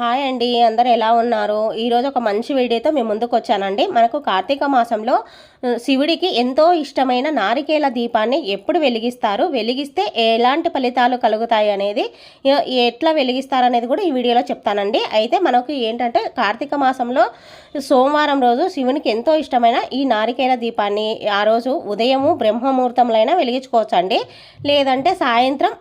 Hi అండి అందరు ఎలా ఉన్నారు? ఈరోజు ఒక మంచి వీడియోతో మేము ముందుకు వచ్చానండి. మనకు కార్తీక మాసంలో శివుడికి ఎంతో ఇష్టమైన నారికేల దీపాన్ని ఎప్పుడు వెలిగిస్తారు? వెలిగిస్తే ఎలాంటి ఫలితాలు కలుగుతాయి అనేది ఎట్లా వెలిగిస్తారు అనేది కూడా ఈ వీడియోలో చెప్తానండి. అయితే మనకు ఏంటంటే కార్తీక మాసంలో సోమవారం రోజు శివునికి ఎంతో ఇష్టమైన ఈ నారికేల దీపాన్ని ఆ రోజు ఉదయము బ్రహ్మముహూర్తంలో వెలిగించుకోవచ్చండి. లేదంటే సాయంత్రం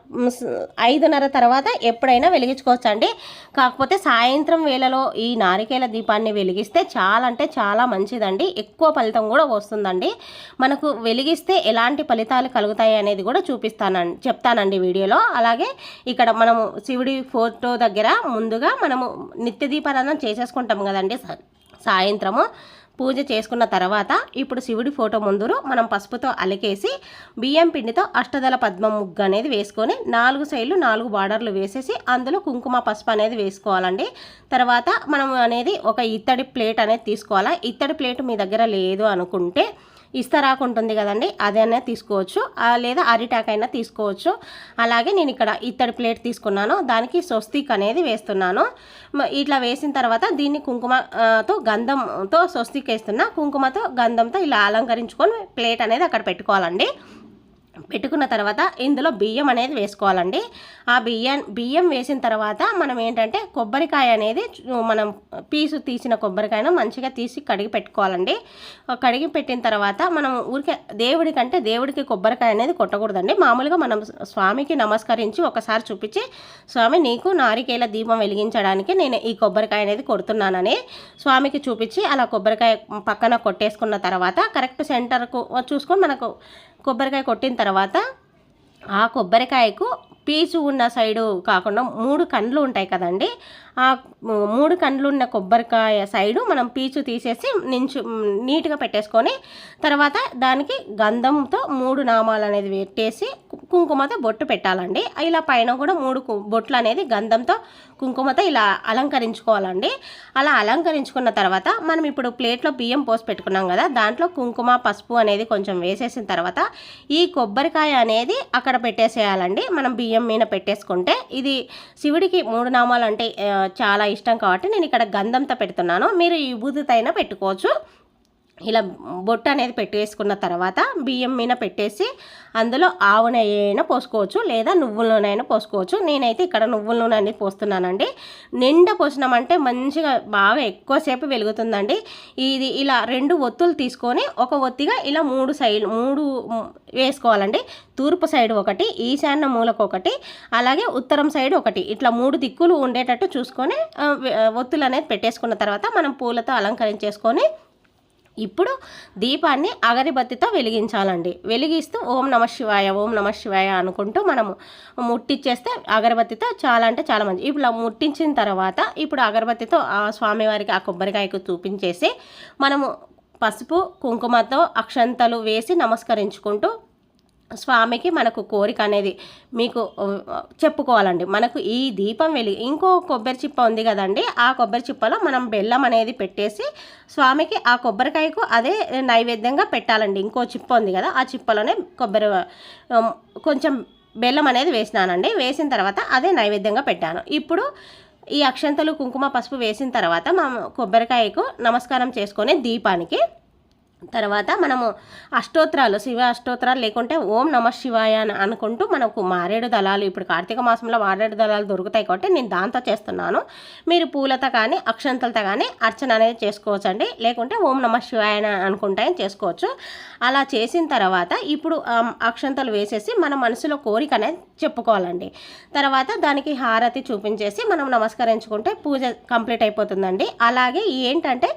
ఐదున్నర తర్వాత ఎప్పుడైనా వెలిగించుకోవచ్చండి. కాకపోతే సాయంత్రం వేళలో ఈ నారికేల దీపాన్ని వెలిగిస్తే చాలా అంటే చాలా మంచిదండి. ఎక్కువ ఫలితం కూడా వస్తుందండి. మనకు వెలిగిస్తే ఎలాంటి ఫలితాలు కలుగుతాయి అనేది కూడా చూపిస్తానండి చెప్తానండి వీడియోలో. అలాగే ఇక్కడ మనము శివుడి ఫోటో దగ్గర ముందుగా మనము నిత్య దీపారాధన చేసేసుకుంటాం కదండి. సాయంత్రము పూజ చేసుకున్న తర్వాత ఇప్పుడు శివుడి ఫోటో ముందురు మనం పసుపుతో అలికేసి బియ్యం పిండితో అష్టదల పద్మం ముగ్గు అనేది వేసుకొని నాలుగు సైడ్లు నాలుగు బార్డర్లు వేసేసి అందులో కుంకుమ పసుపు అనేది వేసుకోవాలండి. తర్వాత మనం అనేది ఒక ఇత్తడి ప్లేట్ అనేది తీసుకోవాలా? ఇత్తడి ప్లేట్ మీ దగ్గర లేదు అనుకుంటే ఇస్తరాకు ఉంటుంది కదండి అదైనా తీసుకోవచ్చు. లేదా అరిటాక్ అయినా తీసుకోవచ్చు. అలాగే నేను ఇక్కడ ఇత్తడి ప్లేట్ తీసుకున్నాను. దానికి స్వస్తిక్ అనేది వేస్తున్నాను. ఇట్లా వేసిన తర్వాత దీన్ని కుంకుమతో గంధంతో స్వస్తిక్ వేస్తున్నా. కుంకుమతో గంధంతో ఇలా అలంకరించుకొని ప్లేట్ అనేది అక్కడ పెట్టుకోవాలండి. పెట్టుకున్న తర్వాత ఇందులో బియ్యం అనేది వేసుకోవాలండి. ఆ బియ్యం బియ్యం వేసిన తర్వాత మనం ఏంటంటే కొబ్బరికాయ అనేది మనం పీసు తీసిన కొబ్బరికాయను మంచిగా తీసి కడిగి పెట్టుకోవాలండి. కడిగి పెట్టిన తర్వాత మనం ఊరికే దేవుడికంటే దేవుడికి కొబ్బరికాయ అనేది కొట్టకూడదండి. మామూలుగా మనం స్వామికి నమస్కరించి ఒకసారి చూపించి స్వామి నీకు నారికేల దీపం వెలిగించడానికి నేను ఈ కొబ్బరికాయ అనేది కొడుతున్నానని స్వామికి చూపించి అలా కొబ్బరికాయ పక్కన కొట్టేసుకున్న తర్వాత కరెక్ట్ సెంటర్కు చూసుకొని మనకు కొబ్బరికాయ కొట్టిన తర్వాత ఆ కొబ్బరికాయకు పీచు ఉన్న సైడు కాకుండా మూడు కండ్లు ఉంటాయి కదండి. ఆ మూడు కండ్లు ఉన్న కొబ్బరికాయ సైడు మనం పీచు తీసేసి నించు నీట్గా పెట్టేసుకొని తర్వాత దానికి గంధంతో మూడు నామాలు అనేది పెట్టేసి కుంకుమతో బొట్టు పెట్టాలండి. ఇలా పైన కూడా మూడు కు- బొట్లు అనేది గంధంతో కుంకుమతో ఇలా అలంకరించుకోవాలండి. అలా అలంకరించుకున్న తర్వాత మనం ఇప్పుడు ప్లేట్లో బియ్యం పోసి పెట్టుకున్నాం కదా దాంట్లో కుంకుమ పసుపు అనేది కొంచెం వేసేసిన తర్వాత ఈ కొబ్బరికాయ అనేది అక్కడ పెట్టేసేయాలండి. మనం బియ్యం మీద పెట్టేసుకుంటే ఇది శివుడికి మూడు నామాలు అంటే చాలా ఇష్టం కాబట్టి నేను ఇక్కడ గంధంతో పెడుతున్నాను. మీరు ఈ బూదుతైనా పెట్టుకోవచ్చు. ఇలా బొట్టు అనేది పెట్టేసుకున్న తర్వాత బియ్యం మీద పెట్టేసి అందులో ఆవు నెయ్యైనా పోసుకోవచ్చు లేదా నువ్వుల నూనె అయినా పోసుకోవచ్చు. నేనైతే ఇక్కడ నువ్వుల నూనె అనేది పోస్తున్నానండి. నిండా పోసినామంటే మంచిగా బాగా ఎక్కువసేపు వెలుగుతుందండి. ఇది ఇలా రెండు ఒత్తులు తీసుకొని ఒక ఒత్తిగా ఇలా మూడు సైడ్ మూడు వేసుకోవాలండి. తూర్పు సైడ్ ఒకటి ఈశాన్య మూలకు ఒకటి అలాగే ఉత్తరం సైడ్ ఒకటి. ఇట్లా మూడు దిక్కులు ఉండేటట్టు చూసుకొని ఒత్తులు అనేది పెట్టేసుకున్న తర్వాత మనం పూలతో అలంకరించేసుకొని ఇప్పుడు దీపాన్ని అగరబత్తితో వెలిగించాలండి. వెలిగిస్తూ ఓం నమ శివాయ ఓం నమ శివాయ అనుకుంటూ మనము ముట్టించేస్తే అగరబత్తితో చాలా అంటే చాలా మంచి. ఇప్పుడు ముట్టించిన తర్వాత ఇప్పుడు అగరబత్తితో ఆ స్వామివారికి ఆ కొబ్బరికాయకు చూపించేసి మనము పసుపు కుంకుమతో అక్షంతలు వేసి నమస్కరించుకుంటూ స్వామికి మనకు కోరిక అనేది మీకు చెప్పుకోవాలండి. మనకు ఈ దీపం వెలి ఇంకో కొబ్బరి చిప్ప ఉంది కదండి ఆ కొబ్బరి చిప్పలో మనం బెల్లం అనేది పెట్టేసి స్వామికి ఆ కొబ్బరికాయకు అదే నైవేద్యంగా పెట్టాలండి. ఇంకో చిప్ప ఉంది కదా ఆ చిప్పలోనే కొబ్బరి కొంచెం బెల్లం అనేది వేసినానండి. వేసిన తర్వాత అదే నైవేద్యంగా పెట్టాను. ఇప్పుడు ఈ అక్షంతలు కుంకుమ పసుపు వేసిన తర్వాత మనం కొబ్బరికాయకు నమస్కారం చేసుకొని దీపానికి తర్వాత మనము అష్టోత్తరాలు శివ అష్టోత్తరాలు లేకుంటే ఓం నమ శివాయ అని అనుకుంటూ మనకు మారేడు దళాలు ఇప్పుడు కార్తీక మాసంలో మారేడు దళాలు దొరుకుతాయి కాబట్టి నేను దాంతో చేస్తున్నాను. మీరు పూలతో కానీ అక్షంతలతో కానీ అర్చన అనేది చేసుకోవచ్చండి. లేకుంటే ఓం నమ శివాయ అని అనుకుంటే చేసుకోవచ్చు. అలా చేసిన తర్వాత ఇప్పుడు అక్షంతలు వేసేసి మన మనసులో కోరిక అనేది చెప్పుకోవాలండి. తర్వాత దానికి హారతి చూపించేసి మనం నమస్కరించుకుంటే పూజ కంప్లీట్ అయిపోతుందండి. అలాగే ఏంటంటే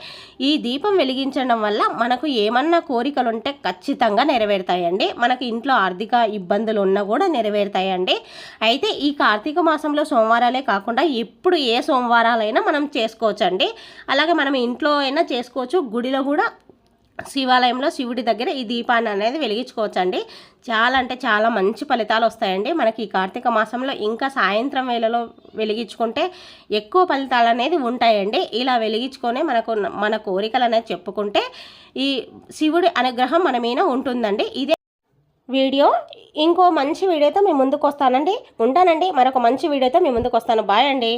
ఈ దీపం వెలిగించడం వల్ల మనకు ఏమన్నా కోరికలు ఉంటే ఖచ్చితంగా నెరవేరుతాయండి. మనకి ఇంట్లో ఆర్థిక ఇబ్బందులు ఉన్నా కూడా నెరవేరుతాయండి. అయితే ఈ కార్తీక మాసంలో సోమవారాలే కాకుండా ఎప్పుడు ఏ సోమవారాలైనా మనం చేసుకోవచ్చండి. అలాగే మనం ఇంట్లో అయినా చేసుకోవచ్చు. గుడిలో కూడా శివాలయంలో శివుడి దగ్గర ఈ దీపాన్ని అనేది వెలిగించుకోవచ్చండి. చాలా అంటే చాలా మంచి ఫలితాలు వస్తాయండి. మనకి ఈ కార్తీక మాసంలో ఇంకా సాయంత్రం వేళలో వెలిగించుకుంటే ఎక్కువ ఫలితాలు అనేది ఉంటాయండి. ఇలా వెలిగించుకొని మనకు మన కోరికలు అనేది చెప్పుకుంటే ఈ శివుడి అనుగ్రహం మన మీద ఉంటుందండి. ఇదే వీడియో. ఇంకో మంచి వీడియోతో మీ ముందుకు వస్తానండి. ఉంటానండి. మరొక మంచి వీడియోతో మీ ముందుకు వస్తాను. బాయ్ అండి.